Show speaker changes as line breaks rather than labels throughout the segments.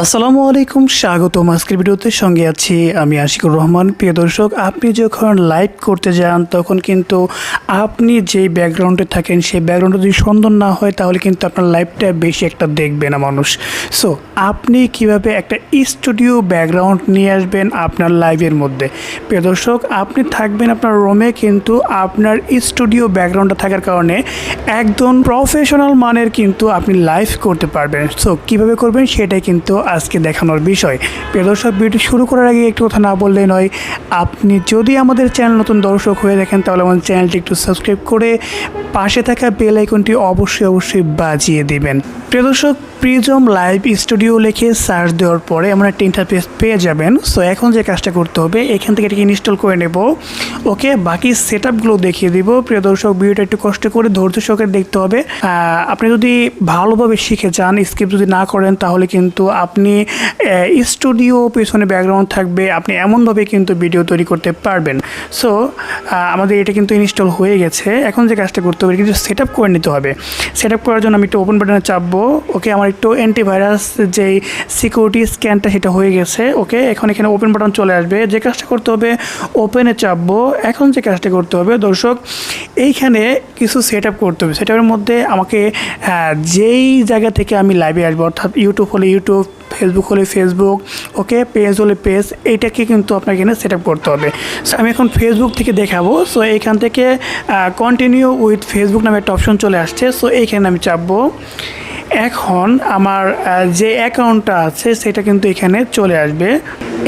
আসসালামু আলাইকুম, স্বাগতম আজকের ভিডিওতে। সঙ্গে আছি আমি আশিকুর রহমান। প্রিয় দর্শক, আপনি যখন লাইভ করতে যান, তখন কিন্তু আপনি যেই ব্যাকগ্রাউন্ডে থাকেন, সেই ব্যাকগ্রাউন্ডে যদি সুন্দর না হয়, তাহলে কিন্তু আপনার লাইভটা বেশি একটা দেখবে না মানুষ। সো আপনি কীভাবে একটা স্টুডিও ব্যাকগ্রাউন্ড নিয়ে আসবেন আপনার লাইভের মধ্যে? প্রিয় দর্শক, আপনি থাকবেন আপনার রুমে কিন্তু আপনার স্টুডিও ব্যাকগ্রাউন্ডটা থাকার কারণে একদম প্রফেশনাল মানের কিন্তু আপনি লাইভ করতে পারবেন। সো কীভাবে করবেন, সেটাই কিন্তু আজকে দেখানোর বিষয়। প্রিয় দর্শক ভিডিও শুরু করার আগে একটু কথা না বললেই নয়, আপনি যদি আমাদের চ্যানেল নতুন দর্শক হয়ে দেখেন, তাহলে আমাদের চ্যানেলটি একটু সাবস্ক্রাইব করে পাশে থাকা বেল আইকনটি অবশ্যই অবশ্যই বাজিয়ে দেবেন। প্রিয় দর্শক, প্রিজম লাইভ স্টুডিও লিখে সার্চ দেওয়ার পরে আমরা একটা ইন্টারফেস পেয়ে যাবেন। সো এখন যে কাজটা করতে হবে, এখান থেকে এটাকে ইনস্টল করে নেব। ওকে বাকি সেট আপগুলো দেখিয়ে দিব। প্রিয় দর্শক, ভিডিওটা একটু কষ্ট করে ধৈর্য সহকারে দেখতে হবে। আপনি যদি ভালোভাবে শিখে যান স্কিপ যদি না করেন, তাহলে কিন্তু আপনি স্টুডিও পেছনে ব্যাকগ্রাউন্ড থাকবে আপনি এমনভাবে কিন্তু ভিডিও তৈরি করতে পারবেন। সো আমাদের এটা কিন্তু ইনস্টল হয়ে গেছে। এখন যে কাজটা করতে হবে কিন্তু সেট করে নিতে হবে। সেট করার জন্য আমি একটু ওপেন বাটনে চাপবো। ওকে আমার একটু অ্যান্টিভাইরাস যেই সিকিউরিটি স্ক্যানটা সেটা হয়ে গেছে। ওকে এখন এখানে ওপেন বাটন চলে আসবে। যে কাজটা করতে হবে ওপেনে চাপবো। এখন যে কাজটা করতে হবে দর্শক এইখানে কিছু সেট করতে হবে। সেট মধ্যে আমাকে আহ, যেই জায়গা থেকে আমি লাইভে আসব অর্থাৎ ইউটিউব হলে ইউটিউব ফেসবুক হলে ফেসবুক ওকে পেজ হলে পেজ এইটাকে কিন্তু আপনাকে এখানে সেট আপ করতে হবে। সো আমি এখন ফেসবুক থেকে দেখাবো। সো এইখান থেকে কন্টিনিউ উইথ ফেসবুক নামে একটা অপশন চলে আসছে। সো এইখানে আমি চাপবো। এখন আমার যে অ্যাকাউন্টটা আছে সেটা কিন্তু এখানে চলে আসবে।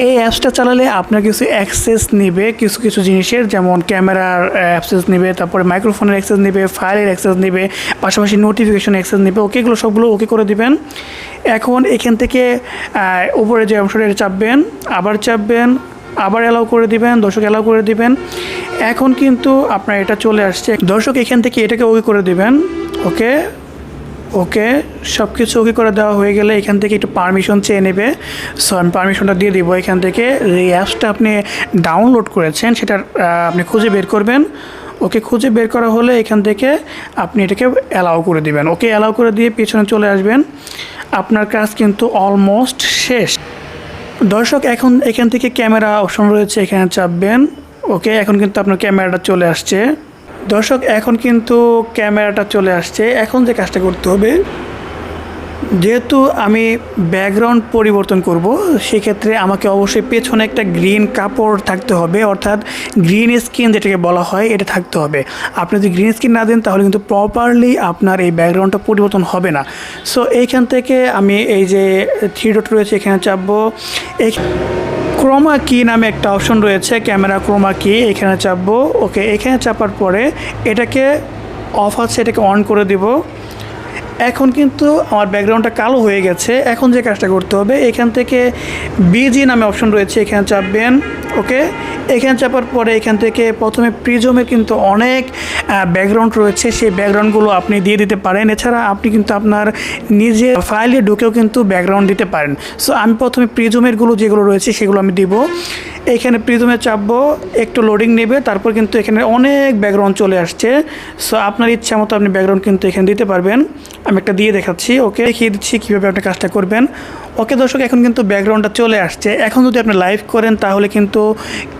এই অ্যাপসটা চালালে আপনার কিছু অ্যাক্সেস নেবে, কিছু কিছু জিনিসের, যেমন ক্যামেরার অ্যাক্সেস নেবে, তারপরে মাইক্রোফোনের অ্যাক্সেস নেবে, ফাইলের অ্যাক্সেস নেবে, পাশাপাশি নোটিফিকেশন অ্যাক্সেস নেবে, ওকে, এগুলো সবগুলো ওকে করে দিবেন। এখন এখান থেকে উপরে যে এটা চাপবেন, আবার চাপবেন, আবার অ্যালাউ করে দিবেন, দর্শক অ্যালাউ করে দিবেন। এখন কিন্তু আপনার এটা চলে আসছে। দর্শক এখান থেকে এটাকে ওকে করে দিবেন, ওকে? ওকে সব কিছু ওকে করে দেওয়া হয়ে গেলে এখান থেকে একটু পারমিশন চেয়ে নেবে। সো আমি পারমিশনটা দিয়ে দিব। এখান থেকে এই অ্যাপসটা আপনি ডাউনলোড করেছেন সেটা আপনি খুঁজে বের করবেন। ওকে খুঁজে বের করা হলে এখান থেকে আপনি এটাকে অ্যালাউ করে দিবেন। ওকে অ্যালাউ করে দিয়ে পিছনে চলে আসবেন। আপনার কাজ কিন্তু অলমোস্ট শেষ। দর্শক, এখন এখান থেকে ক্যামেরা অপশন রয়েছে, এখানে চাপবেন। ওকে, এখন কিন্তু আপনার ক্যামেরাটা চলে আসছে। দর্শক, এখন কিন্তু ক্যামেরাটা চলে আসছে। এখন যে কাজটা করতে হবে, যেহেতু আমি ব্যাকগ্রাউন্ড পরিবর্তন করব, সেক্ষেত্রে আমাকে অবশ্যই পেছনে একটা গ্রিন কাপড় থাকতে হবে, অর্থাৎ গ্রিন স্ক্রিন যেটাকে বলা হয়, এটা থাকতে হবে। আপনি যদি গ্রিন স্কিন না দেন, তাহলে কিন্তু প্রপারলি আপনার এই ব্যাকগ্রাউন্ডটা পরিবর্তন হবে না। সো এইখান থেকে আমি এই যে থ্রি ডট রয়েছে, এখানে চাপবো। এই ক্রোমা কি নামে একটা অপশন রয়েছে, ক্যামেরা ক্রোমা কি, এখানে চাপবো, ওকে, এখানে চাপার পরে এটাকে অফ আছে, এটাকে অন করে দিব। এখন কিন্তু আমার ব্যাকগ্রাউন্ডটা কালো হয়ে গেছে, এখন যে কাজটা করতে হবে, এখান থেকে বিজি নামে অপশন রয়েছে, এখানে চাপবেন। ওকে, এখানে চাপার পরে এখান থেকে প্রথমে প্রিজমের কিন্তু অনেক ব্যাকগ্রাউন্ড রয়েছে। সেই ব্যাকগ্রাউন্ডগুলো আপনি দিয়ে দিতে পারেন। এছাড়া আপনি কিন্তু আপনার নিজের ফাইলে ঢুকেও কিন্তু ব্যাকগ্রাউন্ড দিতে পারেন। সো আমি প্রথমে প্রিজমেরগুলো যেগুলো রয়েছে সেগুলো আমি দিব। এখানে প্রিজমে চাপবো, একটু লোডিং নেবে, তারপর কিন্তু এখানে অনেক ব্যাকগ্রাউন্ড চলে আসছে। সো আপনার ইচ্ছা মতো আপনি ব্যাকগ্রাউন্ড কিন্তু এখানে দিতে পারবেন। আমি একটা দিয়ে দেখাচ্ছি, ওকে? দেখিয়ে দিচ্ছি কীভাবে আপনি কাজটা করবেন। ওকে দর্শক, এখন কিন্তু ব্যাকগ্রাউন্ডটা চলে আসছে। এখন যদি আপনি লাইভ করেন, তাহলে কিন্তু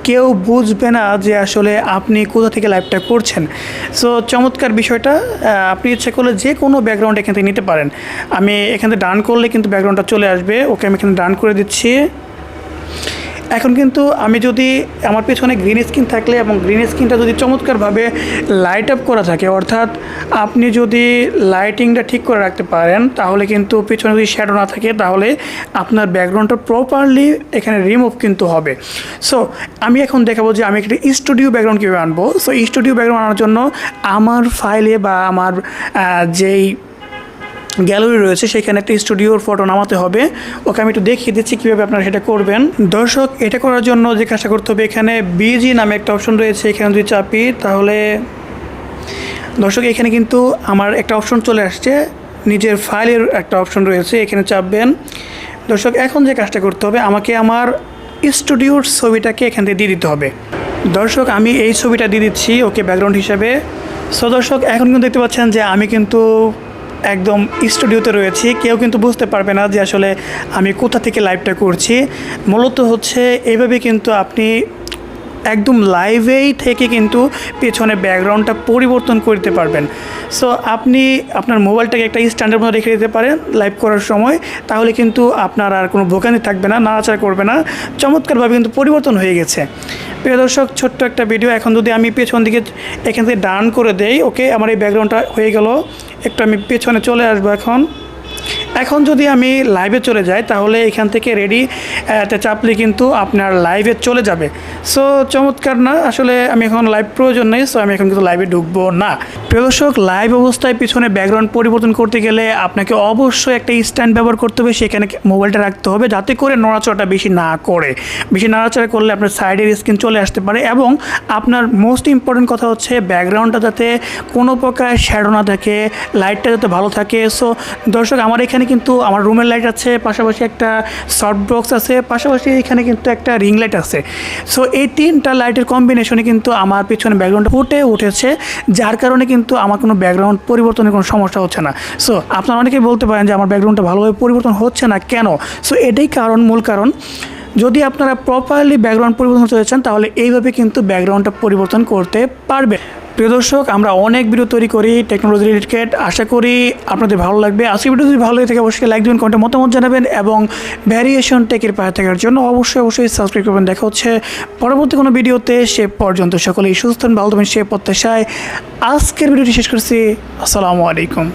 কেউ বুঝবে না যে আসলে আপনি কোথা থেকে লাইভটা করছেন। সো চমৎকার বিষয়টা আপনি ইচ্ছে করলে যে কোনো ব্যাকগ্রাউন্ড এখান থেকে নিতে পারেন। আমি এখান থেকে ডান করলে কিন্তু ব্যাকগ্রাউন্ডটা চলে আসবে। ওকে আমি এখানে ডান করে দিচ্ছি। এখন কিন্তু আমি যদি আমার পেছনে গ্রিন স্ক্রিন থাকলে এবং গ্রিন স্ক্রিনটা যদি চমৎকারভাবে লাইট আপ করা থাকে, অর্থাৎ আপনি যদি লাইটিংটা ঠিক করে রাখতে পারেন, তাহলে কিন্তু পেছনে যদি শ্যাডো না থাকে, তাহলে আপনার ব্যাকগ্রাউন্ডটা প্রপারলি এখানে রিমুভ কিন্তু হবে। সো আমি এখন দেখাবো যে আমি একটা স্টুডিও ব্যাকগ্রাউন্ড কীভাবে আনব। সো স্টুডিও ব্যাকগ্রাউন্ড আনার জন্য আমার ফাইলে বা আমার যেই গ্যালারি রয়েছে, সেখানে একটা স্টুডিওর ফটো নামাতে হবে। ওকে, আমি একটু দেখিয়ে দিচ্ছি কীভাবে আপনারা সেটা করবেন। দর্শক, এটা করার জন্য যে কাজটা করতে হবে, এখানে বিজি নামে একটা অপশন রয়েছে, এখানে যদি চাপি, তাহলে দর্শক, এখানে কিন্তু আমার একটা অপশন চলে আসছে, নিজের ফাইলের একটা অপশন রয়েছে, এখানে চাপবেন। দর্শক, এখন যে কাজটা করতে হবে, আমাকে আমার স্টুডিওর ছবিটাকে এখান থেকে দিয়ে দিতে হবে। দর্শক, আমি এই ছবিটা দিয়ে দিচ্ছি, ওকে ব্যাকগ্রাউন্ড হিসাবে। সো দর্শক, এখন কিন্তু দেখতে পাচ্ছেন যে আমি কিন্তু একদম স্টুডিওতে রয়েছি। কেউ কিন্তু বুঝতে পারবে না যে আসলে আমি কোথা থেকে লাইভটা করছি। মূলত হচ্ছে এভাবে কিন্তু আপনি একদম লাইভেই থেকে কিন্তু পেছনে ব্যাকগ্রাউন্ডটা পরিবর্তন করতে পারবেন। সো আপনি আপনার মোবাইলটাকে একটা স্ট্যান্ডার্ড মতো রেখে দিতে পারেন লাইভ করার সময়। তাহলে কিন্তু আপনার আর কোনো ভোগানি থাকবে না, নাড়াচাড়া করবে না। চমৎকারভাবে কিন্তু পরিবর্তন হয়ে গেছে। প্রিয় দর্শক, ছোট্ট একটা ভিডিও এখন যদি আমি পেছন দিকে এখান থেকে ডান করে দেই ওকে আমার এই ব্যাকগ্রাউন্ডটা হয়ে গেল। একটু আমি পেছনে চলে আসব এখন। এখন যদি আমি লাইভে চলে যাই, তাহলে এখান থেকে রেডি তে চাপলে কিন্তু আপনার লাইভে চলে যাবে। সো চমৎকার না? আসলে আমি এখন লাইভ প্রয়োজন নেই সো আমি এখন কিন্তু লাইভে ঢুকবো না। প্রদর্শক লাইভ অবস্থায় পিছনে ব্যাকগ্রাউন্ড পরিবর্তন করতে গেলে আপনাকে অবশ্যই একটা স্ট্যান্ড ব্যবহার করতে হবে, সেখানে মোবাইলটা রাখতে হবে, যাতে করে নড়াচড়াটা বেশি না করে। বেশি নড়াচড়া করলে আপনার সাইডের স্ক্রিন চলে আসতে পারে এবং আপনার মোস্ট ইম্পর্টেন্ট কথা হচ্ছে ব্যাকগ্রাউন্ডটা যাতে কোনো প্রকার শ্যাডো না থাকে লাইটটা যাতে ভালো থাকে। সো দর্শক, আমার এখানে কিন্তু আমার রুমের লাইট আছে, পাশাপাশি একটা শর্ট বক্স আছে, পাশাপাশি এখানে কিন্তু একটা রিং লাইট আছে। সো এই তিনটা লাইটের কম্বিনেশনে কিন্তু আমার পিছনে ব্যাকগ্রাউন্ড ফুটে উঠেছে, যার কারণে কিন্তু আমার কোনো ব্যাকগ্রাউন্ড পরিবর্তনের কোনো সমস্যা হচ্ছে না। সো আপনারা অনেকেই বলতে পারেন যে আমার ব্যাকগ্রাউন্ডটা ভালোভাবে পরিবর্তন হচ্ছে না কেন? সো এটাই কারণ, মূল কারণ। যদি আপনারা প্রপারলি ব্যাকগ্রাউন্ড পরিবর্তন করতে চান, তাহলে এইভাবে কিন্তু ব্যাকগ্রাউন্ডটা পরিবর্তন করতে পারবে প্রিয় দর্শক, আমরা অনেক ভিডিও তৈরি করি টেকনোলজি রিলেটেড আশা করি আপনাদের ভালো লাগবে। আজকে ভিডিও যদি ভালো লাগে থাকে, অবশ্যই লাইক দেবেন কমেন্টে মতামত জানাবেন এবং ভ্যারিয়েশন টেকের পায়ে থাকার জন্য অবশ্যই অবশ্যই সাবস্ক্রাইব করবেন। দেখা হচ্ছে পরবর্তী কোনো ভিডিওতে সে পর্যন্ত সকলেই সুস্থ ভালো থাকবেন সে প্রত্যাশায়। আজকের ভিডিওটি শেষ করছি। আসসালামু আলাইকুম।